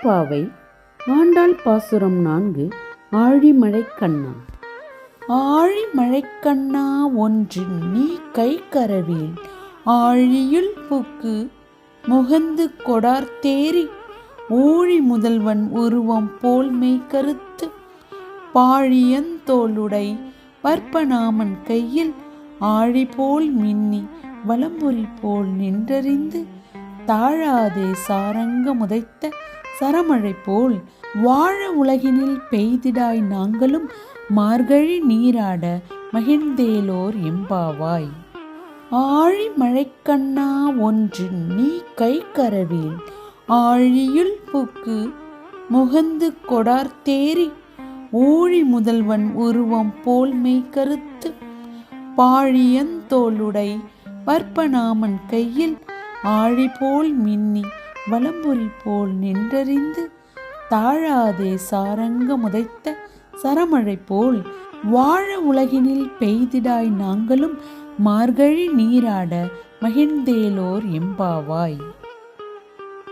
திருப்பாவை ஆண்டாள் பாசுரம் நான்கு ஆழிமழை கண்ணா. ஆழிமழைக்கண்ணா ஒன்று நீ கை கரவேல். ஆழியுள் பூக்கு முகந்து கொடார்த்தேறி ஊழி முதல்வன் உருவம் போல் மெய் கருத்து. பாழியந்தோளுடை பற்பநாமன் கையில். ஆழி போல் மின்னி வலம்புரி போல் நின்றறிந்து. தாழாதே சாரங்க முதைத்த சரமழை போல் வாழ உலகினில் பெய்திடாய் நாங்களும் மார்கழி நீராட மகிழ்ந்தேலோர் எம்பாவாய். ஆழி மழைக்கண்ணா ஒன்று நீ கை கரவில் ஆழியுள் புக்கு முகந்து கொடார்த்தேறி ஊழி முதல்வன் உருவம் போல் மெய் கருத்து பாழியந்தோளுடை பற்பநாமன் கையில் ஆழி போல் மின்னி வலம்புரி போல் நின்றறிந்து தாழாதே சாரங்க முதைத்த சரமழை போல் வாழ உலகினில் பெய்திடாய் நாங்களும் மார்கழி நீராட மகிழ்ந்தேலோர் எம்பாவாய்.